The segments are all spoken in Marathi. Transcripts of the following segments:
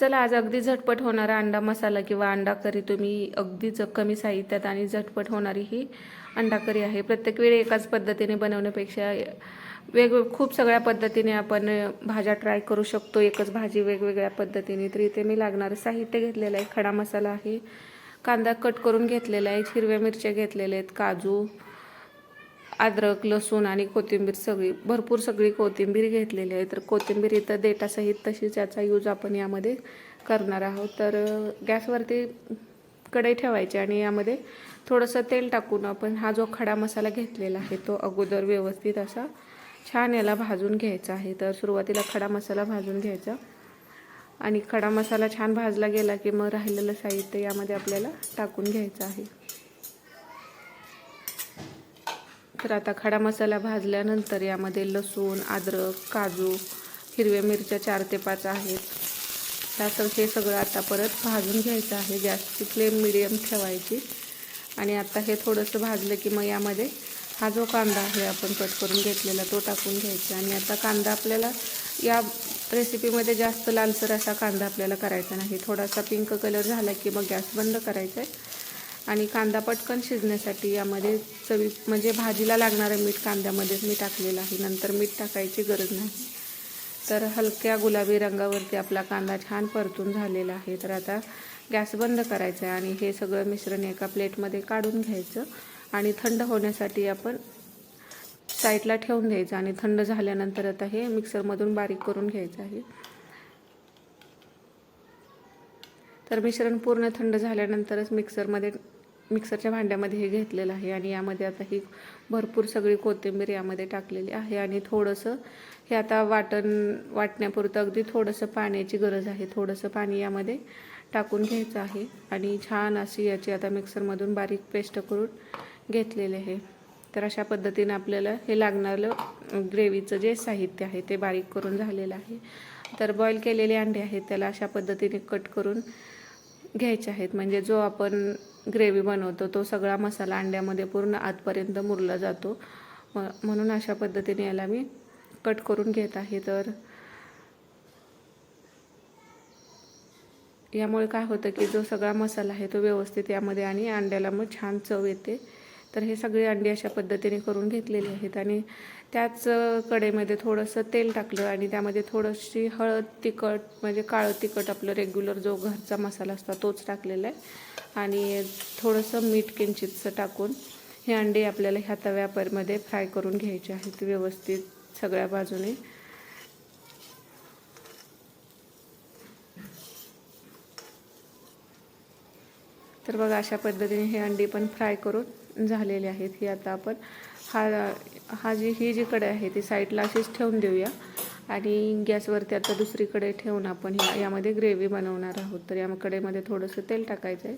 चला आज अगदी झटपट होणारा अंडा मसाला किंवा अंडा करी तुम्ही अगदीच कमी साहित्यात आणि झटपट होणारी ही अंडा करी आहे. प्रत्येक वेळी एकाच पद्धतीने बनवण्यापेक्षा वेगवेग खूप सगळ्या पद्धतीने आपण भाज्या ट्राय करू शकतो. एकच भाजी वेगवेगळ्या पद्धतीने. तर इथे मी लागणारं साहित्य घेतलेलं आहे. खडा मसाला आहे. कांदा कट करून घेतलेला आहे. हिरव्या मिरच्या घेतलेल्या आहेत. काजू अद्रक लसूण आणि कोथिंबीर सगळी भरपूर सगळी कोथिंबीर घेतलेली आहे. तर कोथिंबीर इथं देठासहित तशीच याचा यूज आपण यामध्ये करणार आहोत. तर गॅसवरती कढई ठेवायची आणि यामध्ये थोडंसं तेल टाकून आपण हा जो खडा मसाला घेतलेला आहे तो अगोदर व्यवस्थित असा छान याला भाजून घ्यायचा आहे. तर सुरुवातीला खडा मसाला भाजून घ्यायचा. आणि खडा मसाला छान भाजला गेला की मग राहिलेलं साहित्य यामध्ये आपल्याला टाकून घ्यायचं आहे. तर आता खडा मसाला भाजल्यानंतर यामध्ये लसूण अद्रक काजू हिरव्या मिरच्या चार ते पाच आहेत. त्यासर हे सगळं आता परत भाजून घ्यायचं आहे. गॅसची फ्लेम मिडियम ठेवायची. आणि आता हे थोडंसं भाजलं की मग यामध्ये हा जो कांदा आहे आपण कट करून घेतलेला तो टाकून घ्यायचा. आणि आता कांदा आपल्याला या रेसिपीमध्ये जास्त लालसर असा कांदा आपल्याला करायचा नाही. थोडासा पिंक कलर झाला की मग गॅस बंद करायचा आहे. आणि कांदा पटकन शिजण्यासाठी यामध्ये चवी म्हणजे भाजीला लागणारं मीठ कांद्यामध्येच मी टाकलेलं आहे. नंतर मीठ टाकायची गरज नाही. तर हलक्या गुलाबी रंगावरती आपला कांदा छान परतून झालेला आहे. तर आता गॅस बंद करायचा आहे आणि हे सगळं मिश्रण एका प्लेटमध्ये काढून घ्यायचं आणि थंड होण्यासाठी आपण साईडला ठेवून द्यायचं आणि थंड झाल्यानंतर आता हे मिक्सरमधून बारीक करून घ्यायचं आहे. तर मिश्रण पूर्ण थंड झाल्यानंतरच मिक्सरमध्ये मिक्सरच्या भांड्यामध्ये हे घेतलेलं आहे आणि यामध्ये आता ही भरपूर सगळी कोथिंबीर यामध्ये टाकलेली आहे आणि थोडंसं हे आता वाटण वाटण्यापुरतं अगदी थोडंसं पाण्याची गरज आहे. थोडंसं पाणी यामध्ये टाकून घ्यायचं आहे आणि छान अशी याची आता मिक्सरमधून बारीक पेस्ट करून घेतलेले आहे. तर अशा पद्धतीने आपल्याला हे लागणारं ग्रेव्हीचं जे साहित्य आहे ते बारीक करून झालेलं आहे. तर बॉईल केलेले अंडे आहेत त्याला अशा पद्धतीने कट करून घ्यायचे आहेत. म्हणजे जो आपण ग्रेव्ही बनवतो तो सगळा मसाला अंड्यामध्ये पूर्ण आतपर्यंत मुरला जातो. म- म्हणून अशा पद्धतीने याला मी कट करून घेत आहे. तर यामुळे काय होतं की जो सगळा मसाला आहे तो व्यवस्थित यामध्ये आणि अंड्याला मग छान चव येते. तर हे सगळे अंडी अशा पद्धतीने करून घेतलेले आहेत आणि त्याच कडेमध्ये कढईमध्ये थोडंसं तेल टाकलं आणि त्यामध्ये थोडीशी हळद तिखट म्हणजे काळं तिखट आपलं रेग्युलर जो घरचा मसाला असतो तोच टाकलेला आहे. आणि थोडंसं मीठ किंचितचं टाकून हे अंडे आपल्याला ह्या तव्यापरमध्ये फ्राय करून घ्यायचे आहेत व्यवस्थित सगळ्या बाजूने. तर बघा अशा पद्धतीने हे अंडी पण फ्राय करून झालेले आहेत. ही आता आपण हा हा जी ही जी कडे आहे ती साईडला अशीच ठेवून देऊया. आणि गॅसवरती आता दुसरीकडे ठेवून आपण ह्या यामध्ये ग्रेव्ही बनवणार आहोत. तर या कडेमध्ये थोडंसं तेल टाकायचं आहे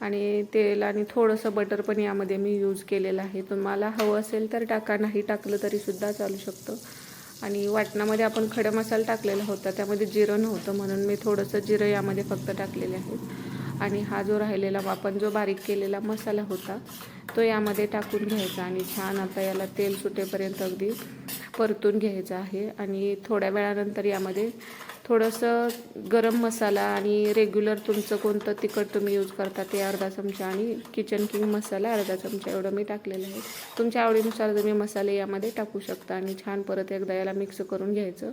आणि तेल आणि थोडंसं बटर पण यामध्ये मी यूज केलेलं आहे. तुम्हाला हवं असेल तर टाका नाही टाकलं तरीसुद्धा चालू शकतं. आणि वाटणामध्ये आपण खडा मसाला टाकलेला होता त्यामध्ये जिरं नव्हतं म्हणून मी थोडंसं जिरं यामध्ये फक्त टाकलेले आहेत. आणि हा जो राहिलेला आपण जो बारीक केलेला मसाला होता तो यामध्ये टाकून घ्यायचा आणि छान आता याला तेल सुटेपर्यंत अगदी परतून घ्यायचं आहे. आणि थोड्या वेळानंतर यामध्ये थोडंसं गरम मसाला आणि रेग्युलर तुमचं कोणतं तिखट तुम्ही यूज करता ते अर्धा चमचा आणि किचन किंग मसाला अर्धा चमचा एवढं मी टाकलेलं आहे. तुमच्या आवडीनुसार तुम्ही मसाले यामध्ये टाकू शकता आणि छान परत एकदा याला मिक्स करून घ्यायचं.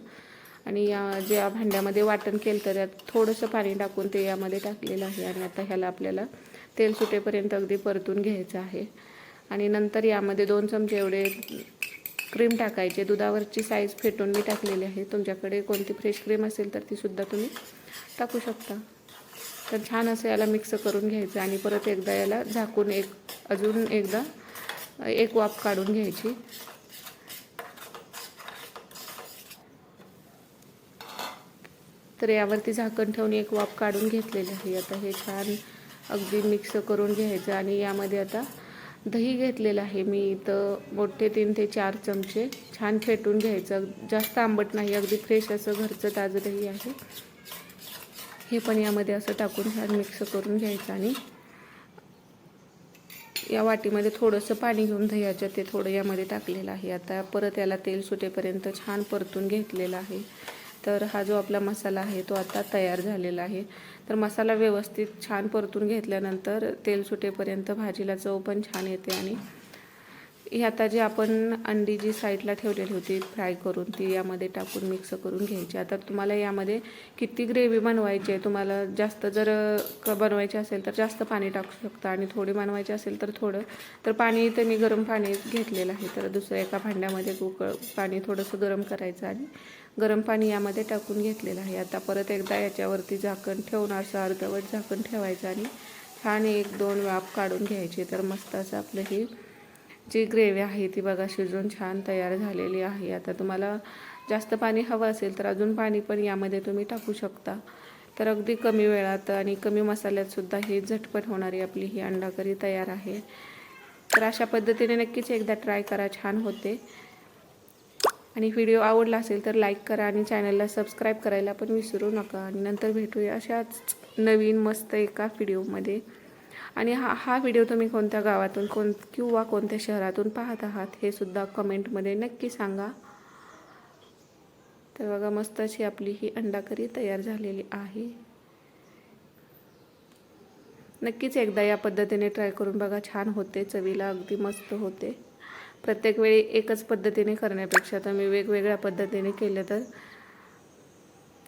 आणि या ज्या भांड्यामध्ये वाटण केलं तर त्यात थोडंसं पाणी टाकून ते यामध्ये टाकलेलं आहे आणि आता ह्याला आपल्याला तेल सुटेपर्यंत अगदी परतून घ्यायचं आहे. आणि नंतर यामध्ये दोन चमचे एवढे क्रीम टाकायचे. दुधावरची साईज फेटून मी टाकलेली आहे. तुमच्याकडे कोणती फ्रेश क्रीम असेल तर तीसुद्धा तुम्ही टाकू शकता. तर छान असं याला मिक्स करून घ्यायचं आणि परत एकदा याला झाकून एक अजून एकदा एक वाफ काढून घ्यायची. तर यावरती झाकण ठेवून एक वाफ काढून घेतलेली आहे. आता हे छान अगदी मिक्स करून घ्यायचं आणि यामध्ये आता दही घेतलेलं आहे. मी इथं मोठे तीन ते चार चमचे छान फेटून घ्यायचं. जास्त आंबट नाही अगदी फ्रेश असं घरचं ताजं दही आहे. हे पण यामध्ये असं टाकून छान मिक्स करून घ्यायचं आणि या वाटीमध्ये थोडंसं पाणी घेऊन दह्याच्या ते थोडं यामध्ये टाकलेलं आहे. आता परत याला तेल सुटेपर्यंत छान परतून घेतलेलं आहे. तर हा जो आपला मसाला आहे तो आता तयार झालेला आहे. तर मसाला व्यवस्थित छान परतून घेतल्यानंतर तेल सुटेपर्यंत भाजीला चव पण छान येते आणि ही आता जी आपण अंडी जी साईडला ठेवलेली होती फ्राय करून ती यामध्ये टाकून मिक्स करून घ्यायची. आता तुम्हाला यामध्ये किती ग्रेव्ही बनवायची आहे तुम्हाला जास्त जर क बनवायची असेल तर जास्त पाणी टाकू शकता आणि थोडी बनवायची असेल तर थोडं. तर पाणी तर मी गरम पाणी घेतलेलं आहे. तर दुसऱ्या एका भांड्यामध्ये उकळ पाणी थोडंसं गरम करायचं आणि गरम पाणी यामध्ये टाकून घेतलेलं आहे. आता परत एकदा याच्यावरती झाकण ठेवून असं अर्धवट झाकण ठेवायचं आणि छान एक दोन वाफ काढून घ्यायची. तर मस्त असं आपलं हे जी ग्रेव्ही आहे ती बघा शिजून छान तयार झालेली आहे. आता तुम्हाला जास्त पाणी हवं असेल तर अजून पाणी पण यामध्ये तुम्ही टाकू शकता. तर अगदी कमी वेळात आणि कमी मसाल्यातसुद्धा ही झटपट होणारी आपली ही अंडा करी तयार आहे. तर अशा पद्धतीने नक्कीच एकदा ट्राय करा. छान होते. आणि व्हिडिओ आवडला असेल तर लाईक करा आणि चॅनलला सबस्क्राईब करायला पण विसरू नका. आणि नंतर भेटूया अशाच नवीन मस्त एका व्हिडिओमध्ये. आणि हा हा व्हिडिओ तुम्ही कोणत्या गावातून कोण किंवा कोणत्या शहरातून पाहत आहात हे सुद्धा कमेंटमध्ये नक्की सांगा. तर बघा मस्त अशी आपली ही अंडाकरी तयार झालेली आहे. नक्कीच एकदा या पद्धतीने ट्राय करून बघा छान होते चवीला अगदी मस्त होते. प्रत्येक वेळी एकच पद्धतीने करण्यापेक्षा तुम्ही वेगवेगळ्या पद्धतीने केलं तर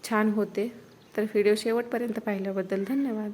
छान होते. तर व्हिडिओ शेवटपर्यंत पाहिल्याबद्दल धन्यवाद.